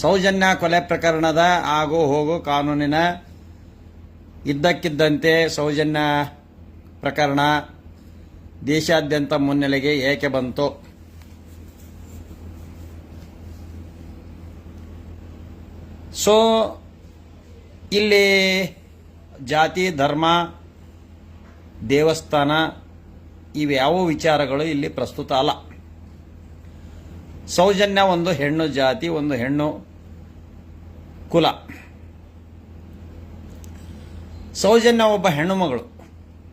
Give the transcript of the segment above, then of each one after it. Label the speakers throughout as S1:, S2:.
S1: ಸೌಜನ್ಯ ಕೊಲೆ ಪ್ರಕರಣದ ಆಗು ಹೋಗು ಕಾನೂನಿನ ಇದ್ದಕ್ಕಿದ್ದಂತೆ ಸೌಜನ್ಯ ಪ್ರಕರಣ ದೇಶಾದ್ಯಂತ ಮುನ್ನೆಲೆಗೆ ಏಕೆ ಬಂತು? ಸೊ, ಇಲ್ಲಿ ಜಾತಿ, ಧರ್ಮ, ದೇವಸ್ಥಾನ ಇವ್ಯಾವ ವಿಚಾರಗಳು ಇಲ್ಲಿ ಪ್ರಸ್ತುತ ಅಲ್ಲ. ಸೌಜನ್ಯ ಒಂದು ಹೆಣ್ಣು ಜಾತಿ, ಒಂದು ಹೆಣ್ಣು ಕುಲ. ಸೌಜನ್ಯ ಒಬ್ಬ ಹೆಣ್ಣು ಮಗಳು,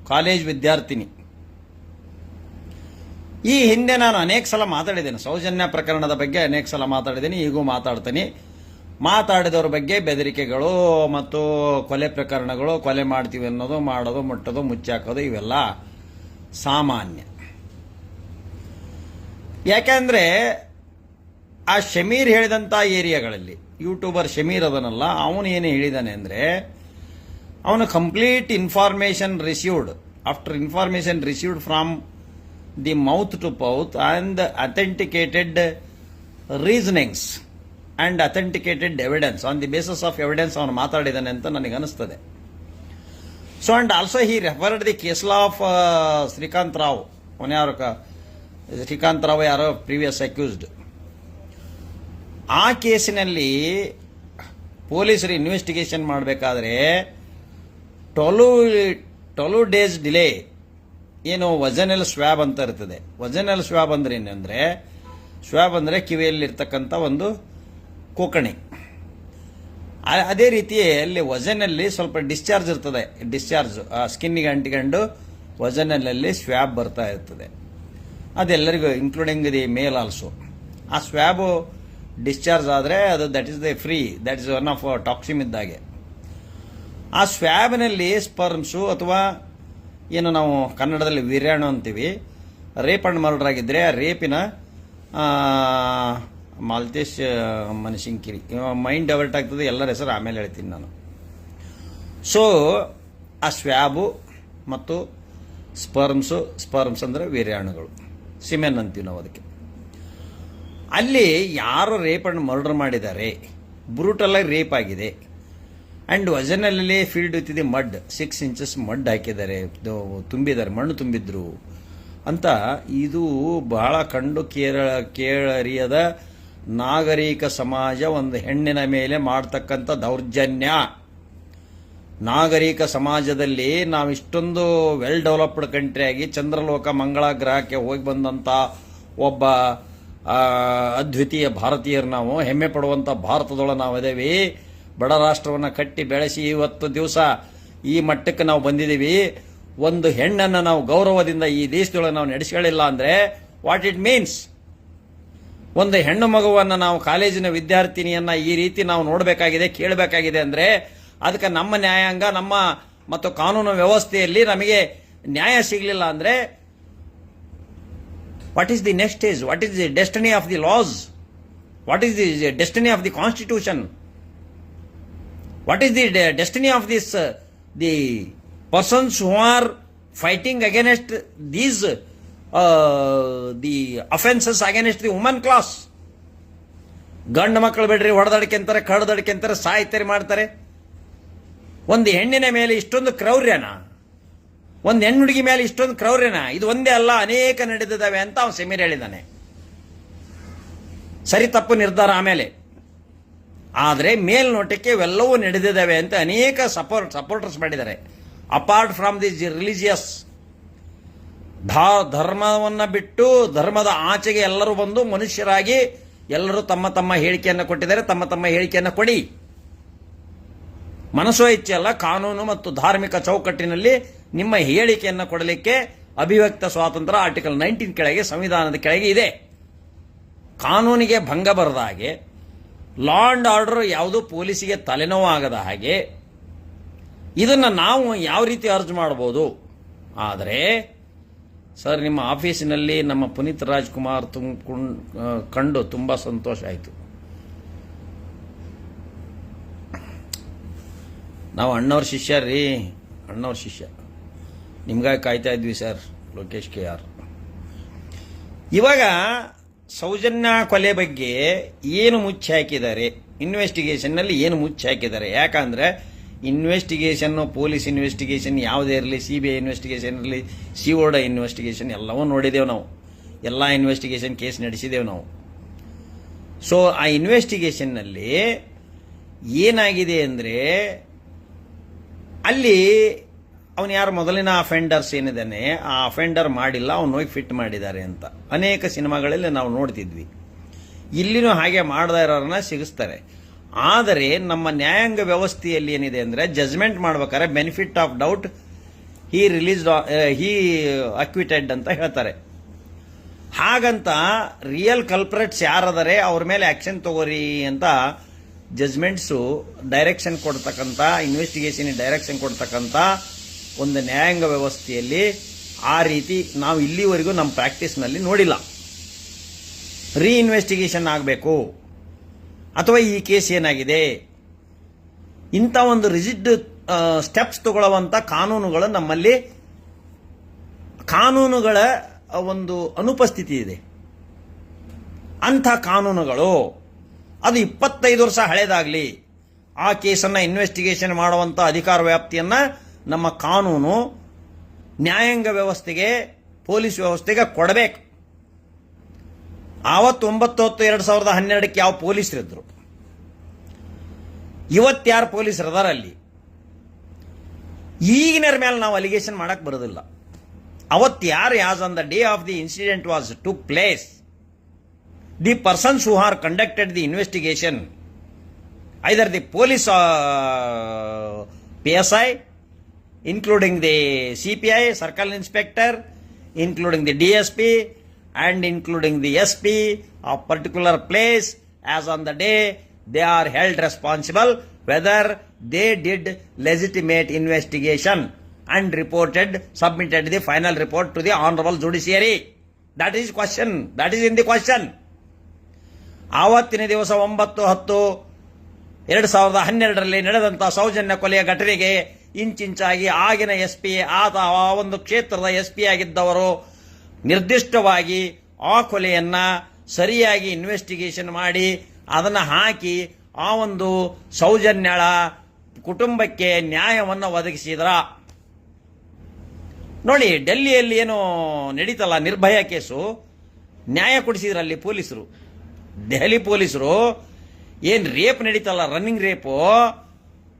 S1: ಕಾಲೇಜ್ ವಿದ್ಯಾರ್ಥಿನಿ. ಈ ಹಿಂದೆ ನಾನು ಅನೇಕ ಸಲ ಮಾತಾಡಿದ್ದೇನೆ. ಸೌಜನ್ಯ ಪ್ರಕರಣದ ಬಗ್ಗೆ ಅನೇಕ ಸಲ ಮಾತಾಡಿದ್ದೀನಿ, ಈಗೂ ಮಾತಾಡ್ತೀನಿ. ಮಾತಾಡಿದವ್ರ ಬಗ್ಗೆ ಬೆದರಿಕೆಗಳು ಮತ್ತು ಕೊಲೆ ಪ್ರಕರಣಗಳು, ಕೊಲೆ ಮಾಡ್ತೀವಿ ಅನ್ನೋದು, ಮಾಡೋದು, ಮುಟ್ಟೋದು, ಮುಚ್ಚಾಕೋದು ಇವೆಲ್ಲ ಸಾಮಾನ್ಯ. ಯಾಕೆಂದ್ರೆ ಆ ಶಮೀರ್ ಹೇಳಿದಂಥ ಏರಿಯಾಗಳಲ್ಲಿ, ಯೂಟ್ಯೂಬರ್ ಶಮೀರ್ ಅದನಲ್ಲ, ಅವನು ಏನು ಹೇಳಿದಾನೆ ಅಂದರೆ, ಅವನು complete information received after information received from the mouth to mouth and authenticated reasonings and authenticated evidence, on the basis of evidence ಅವನು ಮಾತಾಡಿದ್ದಾನೆ ಅಂತ ನನಗೆ ಅನಿಸ್ತದೆ. So and also he referred the case law of Srikanth Rao. ಅವನು ಯಾರು ಕ- ಶ್ರೀಕಾಂತ್ ರಾವ್ ಯಾರೋ previous accused ಆ ಕೇಸಿನಲ್ಲಿ ಪೊಲೀಸರು ಇನ್ವೆಸ್ಟಿಗೇಷನ್ ಮಾಡಬೇಕಾದ್ರೆ ಟೊಲು ಟೊಲು ಡೇಸ್ ಡಿಲೇ ಏನು ವಜನಲ್ ಸ್ವ್ಯಾಬ್ ಅಂತ ಇರ್ತದೆ. ವಜನಲ್ ಸ್ವ್ಯಾಬ್ ಅಂದ್ರೆ ಏನಂದ್ರೆ ಸ್ವ್ಯಾಬ್ ಅಂದರೆ ಕಿವಿಯಲ್ಲಿರ್ತಕ್ಕಂಥ ಒಂದು ಕೋಕಣಿ. ಅದೇ ರೀತಿ ಅಲ್ಲಿ ವಜನಲ್ಲಿ ಸ್ವಲ್ಪ ಡಿಸ್ಚಾರ್ಜ್ ಇರ್ತದೆ. ಡಿಸ್ಚಾರ್ಜ್ ಆ ಸ್ಕಿನ್ನಿಗೆ ಅಂಟಿಕೊಂಡು ವಜನಲ್ಲಿ ಸ್ವ್ಯಾಬ್ ಬರ್ತಾ ಇರ್ತದೆ. ಅದೆಲ್ಲರಿಗೂ ಇನ್ಕ್ಲೂಡಿಂಗ್ ದಿ ಮೇಲ್ ಆಲ್ಸೋ ಆ ಸ್ವ್ಯಾಬು ಡಿಸ್ಚಾರ್ಜ್ ಆದರೆ ಅದು that is the free that is one of toxin ಇದ್ದಾಗೆ. ಆ ಸ್ವ್ಯಾಬ್ನಲ್ಲಿ ಸ್ಪರ್ಮ್ಸು ಅಥವಾ ಏನು ನಾವು ಕನ್ನಡದಲ್ಲಿ ವೀರ್ಯಾಣು ಅಂತೀವಿ ರೇಪ್ ಅಂಡ್ ಮರ್ಡರ್ ಆಗಿದ್ದರೆ ರೇಪಿನ ಮಾಲ್ತೇಶ್ ಮನಶಿಂಕಿರಿ ಮೈಂಡ್ ಡೈವರ್ಟ್ ಆಗ್ತದೆ, ಎಲ್ಲರ ಹೆಸರು ಆಮೇಲೆ ಹೇಳ್ತೀನಿ ನಾನು. ಸೊ ಆ ಸ್ವ್ಯಾಬು ಮತ್ತು ಸ್ಪರ್ಮ್ಸು ಸ್ಪರ್ಮ್ಸ್ ಅಂದರೆ ವೀರ್ಯಾಣುಗಳು ಸಿಮೆನ್ ಅಂತೀವಿ ನಾವು ಅದಕ್ಕೆ. ಅಲ್ಲಿ ಯಾರು ರೇಪ್ ಅಂಡ್ ಮರ್ಡರ್ ಮಾಡಿದ್ದಾರೆ. ಬ್ರೂಟಲಾಗಿ ರೇಪ್ ಆಗಿದೆ. ಆ್ಯಂಡ್ ವಜನಲ್ಲಿ ಫೀಲ್ಡ್ ಇತ್ತಿದೆ ಮಡ್ ಸಿಕ್ಸ್ ಇಂಚಸ್ ಮಡ್ ಹಾಕಿದ್ದಾರೆ. ತುಂಬಿದ್ದಾರೆ, ಮಣ್ಣು ತುಂಬಿದ್ರು ಅಂತ ಇದು ಬಹಳ ಕಂಡು ಕೇರಳ ಕೇಳರಿಯದ ನಾಗರಿಕ ಸಮಾಜ ಒಂದು ಹೆಣ್ಣಿನ ಮೇಲೆ ಮಾಡ್ತಕ್ಕಂಥ ದೌರ್ಜನ್ಯ. ನಾಗರಿಕ ಸಮಾಜದಲ್ಲಿ ನಾವು ಇಷ್ಟೊಂದು ವೆಲ್ ಡೆವಲಪ್ಡ್ ಕಂಟ್ರಿಯಾಗಿ ಚಂದ್ರಲೋಕ ಮಂಗಳ ಗ್ರಹಕ್ಕೆ ಹೋಗಿ ಬಂದಂತ ಒಬ್ಬ ಅದ್ವಿತೀಯ ಭಾರತೀಯರು ನಾವು, ಹೆಮ್ಮೆ ಭಾರತದೊಳಗೆ ನಾವು ಅದೇವಿ ಬಡ ರಾಷ್ಟ್ರವನ್ನ ಕಟ್ಟಿ ಬೆಳೆಸಿ ಇವತ್ತು ದಿವಸ ಈ ಮಟ್ಟಕ್ಕೆ ನಾವು ಬಂದಿದ್ದೀವಿ ಒಂದು ಹೆಣ್ಣನ್ನು ನಾವು ಗೌರವದಿಂದ ಈ ದೇಶದೊಳಗೆ ನಾವು ನಡೆಸ್ಕೊಳ್ಳಿಲ್ಲ ಅಂದ್ರೆ ವಾಟ್ ಇಟ್ ಮೀನ್ಸ್ ಒಂದು ಹೆಣ್ಣು ಮಗುವನ್ನ ನಾವು ಕಾಲೇಜಿನ ವಿದ್ಯಾರ್ಥಿನಿಯನ್ನ ಈ ರೀತಿ ನಾವು ನೋಡಬೇಕಾಗಿದೆ, ಕೇಳಬೇಕಾಗಿದೆ ಅಂದ್ರೆ ಅದಕ್ಕೆ ನಮ್ಮ ನ್ಯಾಯಾಂಗ, ನಮ್ಮ ಮತ್ತು ಕಾನೂನು ವ್ಯವಸ್ಥೆಯಲ್ಲಿ ನಮಗೆ ನ್ಯಾಯ ಸಿಗಲಿಲ್ಲ ಅಂದ್ರೆ what next stage? What is the destiny of the laws? What is the destiny of the constitution? What is the destiny of this uh, the persons who are fighting against these uh, the offenses against the woman class? ಗಂಡು ಮಕ್ಕಳು ಬಿಡ್ರಿ ಹೊಡೆದಡಿಕೆ ಅಂತಾರೆ ಕಡ್ದಡಿಕೆ ಅಂತಾರೆ ಸಾಯ್ತಾರೆ ಮಾಡ್ತಾರೆ ಒಂದು ಹೆಣ್ಣಿನ ಮೇಲೆ ಇಷ್ಟೊಂದು ಕ್ರೌರ್ಯನ ಒಂದು ಹೆಣ್ಣು ಹುಡುಗಿ ಮೇಲೆ ಇಷ್ಟೊಂದು ಕ್ರೌರ್ಯನ, ಇದು ಒಂದೇ ಅಲ್ಲ, ಅನೇಕ ನಡೆದಿದ್ದಾವೆ ಅಂತ ಅವನು ಸೆಮೀರ್ ಹೇಳಿದ್ದಾನೆ ಸರಿ ತಪ್ಪು ನಿರ್ಧಾರ ಆಮೇಲೆ. ಆದರೆ ಮೇಲ್ನೋಟಕ್ಕೆ ಇವೆಲ್ಲವೂ ನಡೆದಿದ್ದಾವೆ ಅಂತ ಅನೇಕ ಸಪೋರ್ಟ್ ಸಪೋರ್ಟರ್ಸ್ ಮಾಡಿದ್ದಾರೆ. ಅಪಾರ್ಟ್ ಫ್ರಮ್ ದಿ ರಿಲಿಜಿಯಸ್ ಧಾ, ಧರ್ಮವನ್ನ ಬಿಟ್ಟು ಧರ್ಮದ ಆಚೆಗೆ ಎಲ್ಲರೂ ಬಂದು ಮನುಷ್ಯರಾಗಿ ಎಲ್ಲರೂ ತಮ್ಮ ತಮ್ಮ ಹೇಳಿಕೆಯನ್ನು ಕೊಟ್ಟಿದ್ದಾರೆ, ತಮ್ಮ ತಮ್ಮ ಹೇಳಿಕೆಯನ್ನು ಕೊಡಿ. ಮನಸ್ಸೋ ಇಚ್ಛೆ ಅಲ್ಲ, ಕಾನೂನು ಮತ್ತು ಧಾರ್ಮಿಕ ಚೌಕಟ್ಟಿನಲ್ಲಿ ನಿಮ್ಮ ಹೇಳಿಕೆಯನ್ನು ಕೊಡಲಿಕ್ಕೆ ಅಭಿವ್ಯಕ್ತ ಸ್ವಾತಂತ್ರ್ಯ ಆರ್ಟಿಕಲ್ ನೈನ್ಟೀನ್ ಕೆಳಗೆ, ಸಂವಿಧಾನದ ಕೆಳಗೆ ಇದೆ. ಕಾನೂನಿಗೆ ಭಂಗ ಬರದ ಹಾಗೆ ಲಾ ಅಂಡ್ ಆರ್ಡರ್ ಯಾವುದೂ ಪೊಲೀಸಿಗೆ ತಲೆನೋವಾಗದ ಹಾಗೆ, ಇದನ್ನು ನಾವು ಯಾವ ರೀತಿ ಅರ್ಜ್ ಮಾಡ್ಬೋದು? ಆದರೆ ಸರ್ ನಿಮ್ಮ ಆಫೀಸಿನಲ್ಲಿ ನಮ್ಮ ಪುನೀತ್ ರಾಜ್ಕುಮಾರ್ ತುಂಬ ಕಂಡು ತುಂಬ ಸಂತೋಷ ಆಯಿತು. ನಾವು ಅಣ್ಣವ್ರ ಶಿಷ್ಯ ರೀ. ಅಣ್ಣವ್ರ ಶಿಷ್ಯ. ನಿಮ್ಗಾಗಿ ಕಾಯ್ತಾ ಇದ್ವಿ ಸರ್, ಲೋಕೇಶ್ ಕೆ ಆರ್. ಇವಾಗ ಸೌಜನ್ಯ ಕೊಲೆ ಬಗ್ಗೆ ಏನು ಮುಚ್ಚಿ ಹಾಕಿದ್ದಾರೆ? ಇನ್ವೆಸ್ಟಿಗೇಷನ್ನಲ್ಲಿ ಏನು ಮುಚ್ಚಿ ಹಾಕಿದ್ದಾರೆ? ಯಾಕಂದ್ರೆ ಇನ್ವೆಸ್ಟಿಗೇಷನ್ನು ಪೊಲೀಸ್ ಇನ್ವೆಸ್ಟಿಗೇಷನ್ ಯಾವುದೇ ಇರಲಿ ಸಿ ಬಿ ಐ ಇನ್ವೆಸ್ಟಿಗೇಷನ್ ಇರಲಿ ಸಿ ಓಡ ಇನ್ವೆಸ್ಟಿಗೇಷನ್ ಎಲ್ಲವೂ ನೋಡಿದ್ದೇವೆ ನಾವು. ಎಲ್ಲ ಇನ್ವೆಸ್ಟಿಗೇಷನ್ ಕೇಸ್ ನಡೆಸಿದ್ದೇವೆ ನಾವು. ಸೊ ಆ ಇನ್ವೆಸ್ಟಿಗೇಷನ್ನಲ್ಲಿ ಏನಾಗಿದೆ ಅಂದರೆ ಅಲ್ಲಿ ಅವನು ಯಾರು ಮೊದಲಿನ ಅಫೆಂಡರ್ಸ್ ಏನಿದ್ದಾನೆ, ಆ ಅಫೆಂಡರ್ ಮಾಡಿಲ್ಲ, ಅವನು ಹೋಗಿ ಫಿಟ್ ಮಾಡಿದ್ದಾರೆ ಅಂತ. ಅನೇಕ ಸಿನಿಮಾಗಳಲ್ಲಿ ನಾವು ನೋಡ್ತಿದ್ವಿ. ಇಲ್ಲಿನೂ ಹಾಗೆ ಮಾಡದೇ ಇರೋರನ್ನ ಸಿಗಿಸ್ತಾರೆ. ಆದರೆ ನಮ್ಮ ನ್ಯಾಯಾಂಗ ವ್ಯವಸ್ಥೆಯಲ್ಲಿ ಏನಿದೆ ಅಂದರೆ ಜಜ್ಮೆಂಟ್ ಮಾಡ್ಬೇಕಾದ್ರೆ benefit of doubt he released he acquitted ಅಂತ ಹೇಳ್ತಾರೆ. ಹಾಗಂತ ರಿಯಲ್ ಕಲ್ಪ್ರೆಟ್ಸ್ ಯಾರದರೆ, ಅವ್ರ ಮೇಲೆ ಆಕ್ಷನ್ ತಗೋರಿ ಅಂತ ಜಜ್ಮೆಂಟ್ಸು ಡೈರೆಕ್ಷನ್ ಕೊಡ್ತಕ್ಕಂಥ ಇನ್ವೆಸ್ಟಿಗೇಷನ್ ಡೈರೆಕ್ಷನ್ ಕೊಡ್ತಕ್ಕಂಥ ಒಂದು ನ್ಯಾಯಾಂಗ ವ್ಯವಸ್ಥೆಯಲ್ಲಿ ಆ ರೀತಿ ನಾವು ಇಲ್ಲಿವರೆಗೂ ನಮ್ಮ ಪ್ರಾಕ್ಟೀಸ್ನಲ್ಲಿ ನೋಡಿಲ್ಲ. ರೀಇನ್ವೆಸ್ಟಿಗೇಷನ್ ಆಗಬೇಕು. ಅಥವಾ ಈ ಕೇಸ್ ಏನಾಗಿದೆ? ಇಂಥ ಒಂದು ರಿಜಿಡ್ ಸ್ಟೆಪ್ಸ್ ತಗೊಳ್ಳುವಂಥ ಕಾನೂನುಗಳು ನಮ್ಮಲ್ಲಿ ಕಾನೂನುಗಳ ಒಂದು ಅನುಪಸ್ಥಿತಿ ಇದೆ. ಅಂಥ ಕಾನೂನುಗಳು ಅದು ಇಪ್ಪತ್ತೈದು ವರ್ಷ ಹಳೇದಾಗಲಿ. ಆ ಕೇಸನ್ನು ಇನ್ವೆಸ್ಟಿಗೇಷನ್ ಮಾಡುವಂಥ ಅಧಿಕಾರ ವ್ಯಾಪ್ತಿಯನ್ನು ನಮ್ಮ ಕಾನೂನು, ನ್ಯಾಯಾಂಗ ವ್ಯವಸ್ಥೆಗೆ, ಪೊಲೀಸ್ ವ್ಯವಸ್ಥೆಗೆ ಕೊಡಬೇಕು. ಆವತ್ತು ಒಂಬತ್ತು ಹತ್ತು ಎರಡು ಸಾವಿರದ ಹನ್ನೆರಡಕ್ಕೆ ಯಾವ ಪೊಲೀಸರಿದ್ರು? ಇವತ್ತ್ಯಾರು ಪೊಲೀಸರು ಅದಾರ ಅಲ್ಲಿ? ಈಗಿನರ ಮೇಲೆ ನಾವು ಅಲಿಗೇಷನ್ ಮಾಡಕ್ಕೆ ಬರೋದಿಲ್ಲ. ಅವತ್ತು ಯಾರು was on the day of the incident was to place the persons who are conducted the investigation, either the police uh, or PSI, including the CPI, Circle Inspector, including the DSP, and including the SP of particular place, as on the day they are held responsible whether they did legitimate investigation and reported, submitted the final report to the Honorable Judiciary. That is question. That is in the question. ಆವತ್ತಿನ ದಿವಸ ಒಂಬತ್ತು ಹತ್ತು ಎರಡು ಸಾವಿರದ ಹನ್ನೆರಡರಲ್ಲಿ ನಡೆದಂಥ ಸೌಜನ್ಯ ಕೊಲೆಯ ಘಟನೆಗೆ ಇಂಚಿಂಚಾಗಿ ಆಗಿನ ಎಸ್ ಪಿ ಆತ, ಆ ಒಂದು ಕ್ಷೇತ್ರದ ಎಸ್ ಪಿ ಆಗಿದ್ದವರು ನಿರ್ದಿಷ್ಟವಾಗಿ ಆ ಕೊಲೆಯನ್ನ ಸರಿಯಾಗಿ ಇನ್ವೆಸ್ಟಿಗೇಷನ್ ಮಾಡಿ ಅದನ್ನ ಹಾಕಿ ಆ ಒಂದು ಸೌಜನ್ಯಳ ಕುಟುಂಬಕ್ಕೆ ನ್ಯಾಯವನ್ನು ಒದಗಿಸಿದ್ರ. ನೋಡಿ, ಡೆಲ್ಲಿಯಲ್ಲಿ ಏನು ನಡೀತಲ್ಲ ನಿರ್ಭಯ ಕೇಸು. ನ್ಯಾಯ ಕೊಡಿಸಿದ್ರಲ್ಲಿ ಪೊಲೀಸರು. ದೆಹಲಿ ಪೊಲೀಸರು, ಏನು ರೇಪ್ ನಡೀತಲ್ಲ ರನ್ನಿಂಗ್ ರೇಪು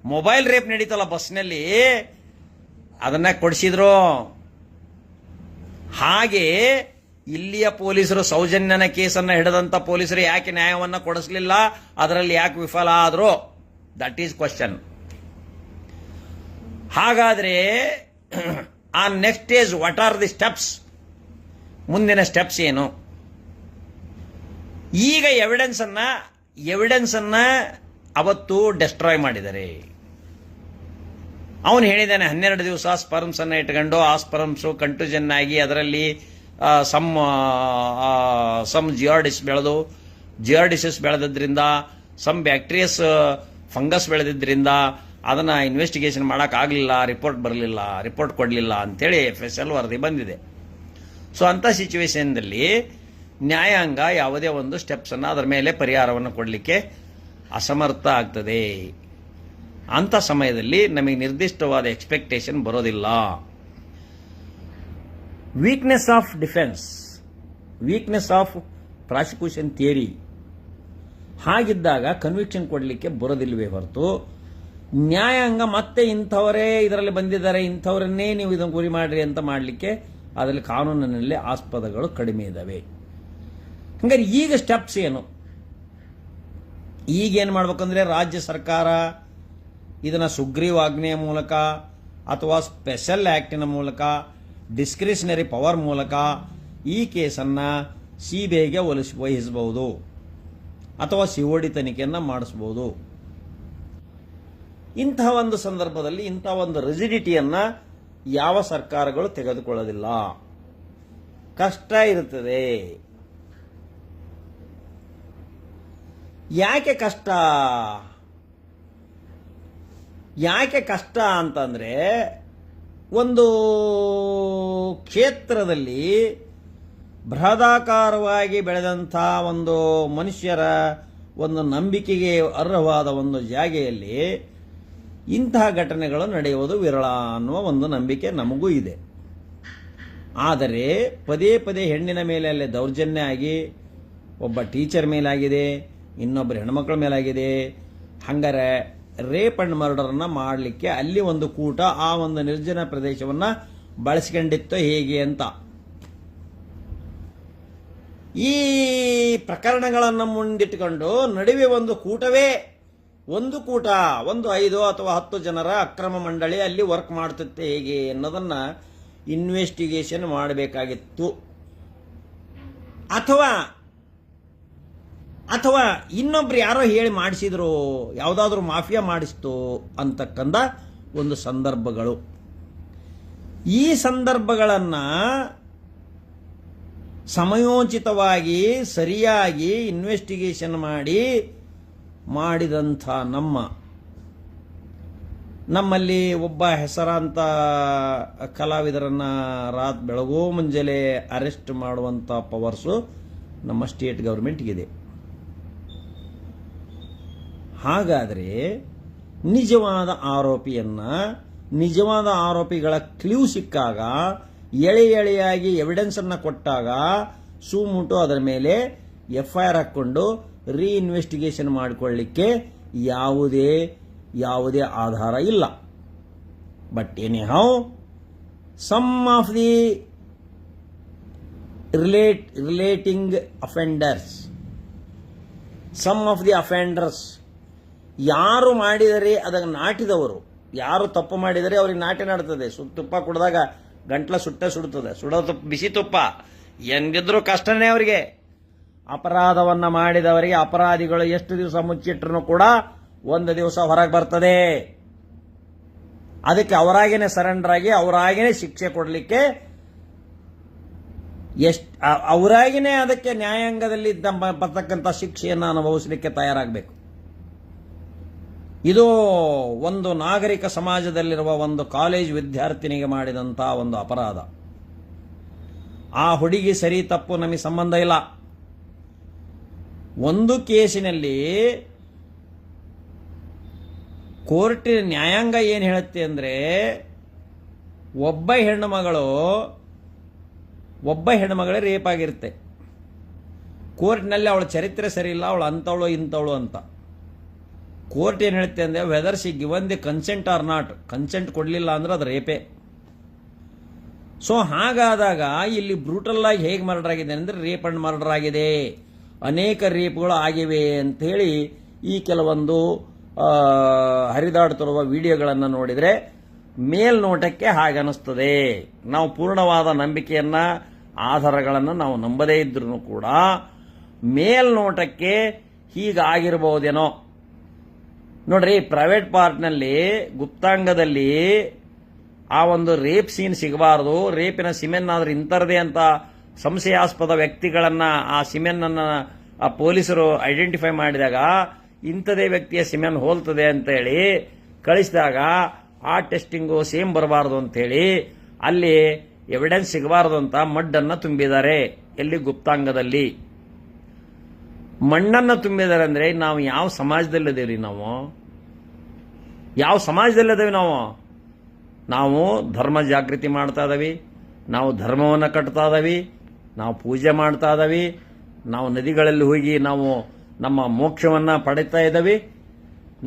S1: ಮೊಬೈಲ್ ರೇಪ್ ನಡೀತಲ್ಲ ಬಸ್ನಲ್ಲಿ, ಅದನ್ನ ಕೊಡಿಸಿದ್ರು. ಹಾಗೆ ಇಲ್ಲಿಯ ಪೊಲೀಸರು ಸೌಜನ್ಯನ ಕೇಸನ್ನ ಹಿಡಿದಂಥ ಪೊಲೀಸರು ಯಾಕೆ ನ್ಯಾಯವನ್ನ ಕೊಡಿಸ್ಲಿಲ್ಲ? ಅದರಲ್ಲಿ ಯಾಕೆ ವಿಫಲ ಆದ್ರು? ದಟ್ ಈಸ್ ಕ್ವಶನ್ ಹಾಗಾದ್ರೆ, ಆ next stage what are the steps ಮುಂದಿನ ಸ್ಟೆಪ್ಸ್ ಏನು? ಈಗ ಎವಿಡೆನ್ಸ್ ಅನ್ನ ಎವಿಡೆನ್ಸ್ ಅನ್ನ ಅವತ್ತು ಡೆಸ್ಟ್ರಾಯ್ ಮಾಡಿದ್ದಾರೆ ಅವನು ಹೇಳಿದ್ದಾನೆ, ಹನ್ನೆರಡು ದಿವಸ ಸ್ಪರ್ಮ್ಸ್ ಅನ್ನ ಇಟ್ಕೊಂಡು ಆ ಸ್ಪರ್ಮ್ಸು ಕಂಟುಜನ್ ಆಗಿ ಅದರಲ್ಲಿ ಸಮ್ ಸಮ್ ಜಿಯಾರ್ಡಿಸ್ ಬೆಳೆದು ಜಿಯಾರ್ಡಿಸಸ್ ಬೆಳೆದ್ರಿಂದ ಸಮ್ ಬ್ಯಾಕ್ಟೀರಿಯಸ್ ಫಂಗಸ್ ಬೆಳೆದಿದ್ದರಿಂದ ಅದನ್ನ ಇನ್ವೆಸ್ಟಿಗೇಷನ್ ಮಾಡೋಕ್ಕಾಗಲಿಲ್ಲ ರಿಪೋರ್ಟ್ ಬರಲಿಲ್ಲ ರಿಪೋರ್ಟ್ ಕೊಡಲಿಲ್ಲ ಅಂತೇಳಿ ಎಫ್ ಎಸ್ ಎಲ್ ವರದಿ ಬಂದಿದೆ. ಸೊ ಅಂಥ ಸಿಚುವೇಶನ್ದಲ್ಲಿ ನ್ಯಾಯಾಂಗ ಯಾವುದೇ ಒಂದು ಸ್ಟೆಪ್ಸನ್ನು ಅದರ ಮೇಲೆ ಪರಿಹಾರವನ್ನು ಕೊಡಲಿಕ್ಕೆ ಅಸಮರ್ಥ ಆಗ್ತದೆ. ಅಂಥ ಸಮಯದಲ್ಲಿ ನಮಗೆ ನಿರ್ದಿಷ್ಟವಾದ ಎಕ್ಸ್ಪೆಕ್ಟೇಷನ್ ಬರೋದಿಲ್ಲ. Weakness of defence weakness of prosecution theory ಹಾಗಿದ್ದಾಗ ಕನ್ವಿಕ್ಷನ್ ಕೊಡಲಿಕ್ಕೆ ಬರೋದಿಲ್ವೇ ಹೊರತು. ನ್ಯಾಯಾಂಗ ಮತ್ತೆ ಇಂಥವರೇ ಇದರಲ್ಲಿ ಬಂದಿದ್ದಾರೆ, ಇಂಥವರನ್ನೇ ನೀವು ಇದನ್ನು ಗುರಿ ಮಾಡಿರಿ ಅಂತ ಮಾಡಲಿಕ್ಕೆ ಅದರಲ್ಲಿ ಕಾನೂನಿನಲ್ಲಿ ಆಸ್ಪದಗಳು ಕಡಿಮೆ ಇದ್ದಾವೆ ಹಂಗಾರೆ ಈಗ ಸ್ಟೆಪ್ಸ್ ಏನು? ಈಗ ಏನು ಮಾಡ್ಬೇಕಂದ್ರೆ ರಾಜ್ಯ ಸರ್ಕಾರ ಇದನ್ನ ಸುಗ್ರೀವಾಜ್ಞೆಯ ಮೂಲಕ ಅಥವಾ ಸ್ಪೆಷಲ್ ಆ್ಯಕ್ಟಿನ ಮೂಲಕ ಡಿಸ್ಕ್ರಿಷನರಿ ಪವರ್ ಮೂಲಕ ಈ ಕೇಸನ್ನ ಸಿಬಿಐಗೆ ಒಲಿಸಿ ವಹಿಸಬಹುದು ಅಥವಾ ಸಿಒಡಿ ತನಿಖೆಯನ್ನು ಮಾಡಿಸಬಹುದು ಇಂತಹ ಒಂದು ಸಂದರ್ಭದಲ್ಲಿ ಇಂತಹ ಒಂದು ರಿಜಿಡಿಟಿಯನ್ನು ಯಾವ ಸರ್ಕಾರಗಳು ತೆಗೆದುಕೊಳ್ಳೋದಿಲ್ಲ. ಕಷ್ಟ ಇರುತ್ತದೆ ಯಾಕೆ ಕಷ್ಟ? ಯಾಕೆ ಕಷ್ಟ ಅಂತಂದರೆ ಒಂದು ಕ್ಷೇತ್ರದಲ್ಲಿ ಬೃಹದಾಕಾರವಾಗಿ ಬೆಳೆದಂಥ ಒಂದು ಮನುಷ್ಯರ ಒಂದು ನಂಬಿಕೆಗೆ ಅರ್ಹವಾದ ಒಂದು ಜಾಗೆಯಲ್ಲಿ ಇಂತಹ ಘಟನೆಗಳು ನಡೆಯುವುದು ವಿರಳ ಅನ್ನುವ ಒಂದು ನಂಬಿಕೆ ನಮಗೂ ಇದೆ. ಆದರೆ ಪದೇ ಪದೇ ಹೆಣ್ಣಿನ ಮೇಲೆ ಅಲ್ಲಿ ದೌರ್ಜನ್ಯ ಆಗಿ ಒಬ್ಬ ಟೀಚರ್ ಮೇಲಾಗಿದೆ ಇನ್ನೊಬ್ಬರು ಹೆಣ್ಮಕ್ಳ ಮೇಲಾಗಿದೆ. ಹಂಗಾರೆ ರೇಪ್ ಅಂಡ್ ಮರ್ಡರ್ನ ಮಾಡಲಿಕ್ಕೆ ಅಲ್ಲಿ ಒಂದು ಕೂಟ ಆ ಒಂದು ನಿರ್ಜನ ಪ್ರದೇಶವನ್ನು ಬಳಸ್ಕೊಂಡಿತ್ತು ಹೇಗೆ ಅಂತ. ಈ ಪ್ರಕರಣಗಳನ್ನು ಮುಂದಿಟ್ಟುಕೊಂಡು ನಡುವೆ ಒಂದು ಕೂಟವೇ. ಒಂದು ಕೂಟ, ಒಂದು ಐದು ಅಥವಾ ಹತ್ತು ಜನರ ಅಕ್ರಮ ಮಂಡಳಿ ಅಲ್ಲಿ ವರ್ಕ್ ಮಾಡುತ್ತೆ ಹೇಗೆ ಅನ್ನೋದನ್ನ ಇನ್ವೆಸ್ಟಿಗೇಷನ್ ಮಾಡಬೇಕಾಗಿತ್ತು. ಅಥವಾ ಅಥವಾ ಇನ್ನೊಬ್ರು ಯಾರೋ ಹೇಳಿ ಮಾಡಿಸಿದ್ರು, ಯಾವುದಾದ್ರೂ ಮಾಫಿಯಾ ಮಾಡಿಸ್ತು ಅಂತಕ್ಕಂಥ ಒಂದು ಸಂದರ್ಭಗಳು. ಈ ಸಂದರ್ಭಗಳನ್ನು ಸಮಯೋಚಿತವಾಗಿ, ಸರಿಯಾಗಿ ಇನ್ವೆಸ್ಟಿಗೇಷನ್ ಮಾಡಿ ಮಾಡಿದಂಥ ನಮ್ಮ, ನಮ್ಮಲ್ಲಿ ಒಬ್ಬ ಹೆಸರಾಂತ ಕಲಾವಿದರನ್ನು ರಾತ್ ಬೆಳಗೋ ಮುಂಜಾನೆ ಅರೆಸ್ಟ್ ಮಾಡುವಂಥ ಪವರ್ಸು ನಮ್ಮ ಸ್ಟೇಟ್ ಗೌರ್ಮೆಂಟ್ಗಿದೆ ಹಾಗಾದರೆ ನಿಜವಾದ ಆರೋಪಿಯನ್ನ ನಿಜವಾದ ಆರೋಪಿಗಳ ಕ್ಲೂ ಸಿಕ್ಕಾಗ, ಎಳೆ ಎಳೆಯಾಗಿ ಎವಿಡೆನ್ಸ್ ಅನ್ನ ಕೊಟ್ಟಾಗ ಸುಮುಟು ಅದರ ಮೇಲೆ ಎಫ್ ಐ ಆರ್ ಹಾಕ್ಕೊಂಡು ರೀಇನ್ವೆಸ್ಟಿಗೇಷನ್ ಮಾಡಿಕೊಳ್ಳಿಕ್ಕೆ ಯಾವುದೇ ಯಾವುದೇ ಆಧಾರ ಇಲ್ಲ. But anyhow some of the relate relating offenders some of the offenders ಯಾರು ಮಾಡಿದರೆ ಅದನ್ನು ನಾಟಿದವರು, ಯಾರು ತಪ್ಪು ಮಾಡಿದರೆ ಅವ್ರಿಗೆ ನಾಟಿ ನಾಡ್ತದೆ. ಸು ತುಪ್ಪ ಕುಡಿದಾಗ ಗಂಟ್ಲ ಸುಟ್ಟೆ ಸುಡುತ್ತದೆ ಸುಡೋ ತುಪ್ಪ ಬಿಸಿ ತುಪ್ಪ. ಹೆಂಗಿದ್ರು ಕಷ್ಟನೇ ಅವರಿಗೆ. ಅಪರಾಧವನ್ನ ಮಾಡಿದವರಿಗೆ ಅಪರಾಧಿಗಳು ಎಷ್ಟು ದಿವಸ ಮುಚ್ಚಿಟ್ರು ಕೂಡ ಒಂದು ದಿವಸ ಹೊರಗೆ ಬರ್ತದೆ. ಅದಕ್ಕೆ ಅವರಾಗೇನೆ ಸರೆಂಡರ್ ಆಗಿ, ಅವರಾಗೇನೆ ಶಿಕ್ಷೆ ಕೊಡಲಿಕ್ಕೆ ಎಷ್ಟು ಅವರಾಗಿನೇ ಅದಕ್ಕೆ ನ್ಯಾಯಾಂಗದಲ್ಲಿ ಬರ್ತಕ್ಕಂಥ ಶಿಕ್ಷೆಯನ್ನು ಅನುಭವಿಸಲಿಕ್ಕೆ ತಯಾರಾಗಬೇಕು. ಇದು ಒಂದು ನಾಗರಿಕ ಸಮಾಜದಲ್ಲಿರುವ ಒಂದು ಕಾಲೇಜ್ ವಿದ್ಯಾರ್ಥಿನಿಗೆ ಮಾಡಿದಂಥ ಒಂದು ಅಪರಾಧ. ಆ ಹುಡುಗಿ ಸರಿ ತಪ್ಪು ನಮಗೆ ಸಂಬಂಧ ಇಲ್ಲ. ಒಂದು ಕೇಸಿನಲ್ಲಿ ಕೋರ್ಟ್ ನ್ಯಾಯಾಂಗ ಏನು ಹೇಳುತ್ತೆ ಅಂದರೆ, ಒಬ್ಬ ಹೆಣ್ಣುಮಗಳು ಒಬ್ಬ ಹೆಣ್ಣುಮಗಳೇ ರೇಪ್ ಆಗಿರುತ್ತೆ. ಕೋರ್ಟ್ನಲ್ಲಿ ಅವಳ ಚರಿತ್ರೆ ಸರಿ ಇಲ್ಲ, ಅವಳು ಅಂಥವಳು ಇಂಥವಳು ಅಂತ. ಕೋರ್ಟ್ ಏನು ಹೇಳುತ್ತೆ ಅಂದರೆ whether she given the consent or not consent ಕೊಡಲಿಲ್ಲ ಅಂದ್ರೆ ಅದು ರೇಪೇ ಸೊ ಹಾಗಾದಾಗ ಇಲ್ಲಿ ಬ್ರೂಟಲ್ ಆಗಿ ಹೇಗೆ ಮರ್ಡರ್ ಆಗಿದೆ ಅಂದರೆ ರೇಪ್ ಅಂಡ್ ಮರ್ಡರ್ ಆಗಿದೆ. ಅನೇಕ ರೇಪ್ಗಳು ಆಗಿವೆ ಅಂಥೇಳಿ ಈ ಕೆಲವೊಂದು ಹರಿದಾಡ್ತಿರುವ ವಿಡಿಯೋಗಳನ್ನು ನೋಡಿದರೆ ಮೇಲ್ನೋಟಕ್ಕೆ ಹಾಗೆ ಅನಿಸ್ತದೆ. ನಾವು ಪೂರ್ಣವಾದ ನಂಬಿಕೆಯನ್ನ, ಆಧಾರಗಳನ್ನು ನಾವು ನಂಬದೇ ಇದ್ರೂ ಕೂಡ ಮೇಲ್ನೋಟಕ್ಕೆ ಹೀಗಾಗಿರಬಹುದೇನೋ ನೋಡ್ರಿ ಪ್ರೈವೇಟ್ ಪಾರ್ಟ್ನಲ್ಲಿ ಗುಪ್ತಾಂಗದಲ್ಲಿ ಆ ಒಂದು ರೇಪ್ ಸೀನ್ ಸಿಗಬಾರದು. ರೇಪಿನ ಸಿಮೆನ್ ಆದ್ರೆ ಇಂಥರದೇ ಅಂತ ಸಂಶಯಾಸ್ಪದ ವ್ಯಕ್ತಿಗಳನ್ನ ಆ ಸಿಮೆನ್ ಅನ್ನ ಆ ಪೊಲೀಸರು ಐಡೆಂಟಿಫೈ ಮಾಡಿದಾಗ ಇಂಥದೇ ವ್ಯಕ್ತಿಯ ಸಿಮೆನ್ ಹೋಲ್ತದೆ ಅಂತ ಹೇಳಿ ಕಳಿಸಿದಾಗ ಆ ಟೆಸ್ಟಿಂಗು ಸೇಮ್ ಬರಬಾರದು ಅಂತೇಳಿ ಅಲ್ಲಿ ಎವಿಡೆನ್ಸ್ ಸಿಗಬಾರದು ಅಂತ ಮಡ್ಡನ್ನು ತುಂಬಿದ್ದಾರೆ ಎಲ್ಲಿ ಗುಪ್ತಾಂಗದಲ್ಲಿ. ಮಣ್ಣನ್ನ ತುಂಬಿದ್ದಾರೆ ಅಂದರೆ ನಾವು ಯಾವ ಸಮಾಜದಲ್ಲಿದ್ದೇವ್ರಿ ನಾವು? ಯಾವ ಸಮಾಜದಲ್ಲಿದ್ದೇವೆ ನಾವು? ನಾವು ಧರ್ಮ ಜಾಗೃತಿ ಮಾಡ್ತಾ ಇದ್ದೀವಿ ನಾವು ಧರ್ಮವನ್ನು ಕಟ್ತಾ ಇದ್ದೀವಿ ನಾವು ಪೂಜೆ ಮಾಡ್ತಾ ಇದ್ದೀವಿ ನಾವು ನದಿಗಳಲ್ಲಿ ಹೋಗಿ ನಾವು ನಮ್ಮ ಮೋಕ್ಷವನ್ನು ಪಡಿತಾ ಇದ್ದೀವಿ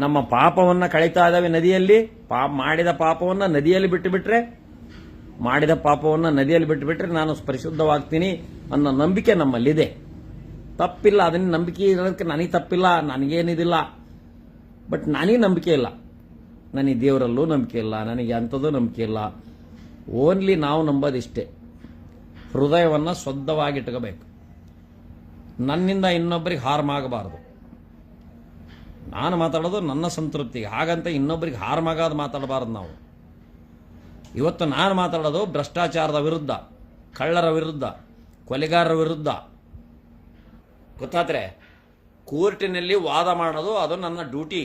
S1: ನಮ್ಮ ಪಾಪವನ್ನು ಕಳೀತಾ ಇದ್ದಾವೆ ನದಿಯಲ್ಲಿ, ಪಾಪ ಮಾಡಿದ ಪಾಪವನ್ನು ನದಿಯಲ್ಲಿ ಬಿಟ್ಟು ಬಿಟ್ರೆ ಮಾಡಿದ ಪಾಪವನ್ನು ನದಿಯಲ್ಲಿ ಬಿಟ್ಟು ಬಿಟ್ರೆ ನಾನು ಪರಿಶುದ್ಧವಾಗ್ತೀನಿ ಅನ್ನೋ ನಂಬಿಕೆ ನಮ್ಮಲ್ಲಿದೆ. ತಪ್ಪಿಲ್ಲ, ಅದನ್ನ ನಂಬಿಕೆ ಇರೋದಕ್ಕೆ ನನಗೆ ತಪ್ಪಿಲ್ಲ ನನಗೇನಿದಿಲ್ಲ ಬಟ್ ನನಗೆ ನಂಬಿಕೆ ಇಲ್ಲ. ನನಗೆ ದೇವರಲ್ಲೂ ನಂಬಿಕೆ ಇಲ್ಲ, ನನಗೆ ಅಂಥದ್ದು ನಂಬಿಕೆ ಇಲ್ಲ. ಓನ್ಲಿ ನಾವು ನಂಬೋದಿಷ್ಟೇ. ಹೃದಯವನ್ನು ಶುದ್ಧವಾಗಿಟ್ಕೋಬೇಕು ನನ್ನಿಂದ ಇನ್ನೊಬ್ಬರಿಗೆ ಹಾರ್ಮ್ ಆಗಬಾರ್ದು ನಾನು ಮಾತಾಡೋದು ನನ್ನ ಸಂತೃಪ್ತಿಗೆ ಹಾಗಂತ ಇನ್ನೊಬ್ಬರಿಗೆ ಹಾರ್ಮ್ ಆಗೋದು ಮಾತಾಡಬಾರ್ದು ನಾವು. ಇವತ್ತು ನಾನು ಮಾತಾಡೋದು ಭ್ರಷ್ಟಾಚಾರದ ವಿರುದ್ಧ, ಕಳ್ಳರ ವಿರುದ್ಧ, ಕೊಲೆಗಾರರ ವಿರುದ್ಧ. ಗೊತ್ತಾದ್ರೆ ಕೋರ್ಟಿನಲ್ಲಿ ವಾದ ಮಾಡೋದು ಅದು ನನ್ನ ಡ್ಯೂಟಿ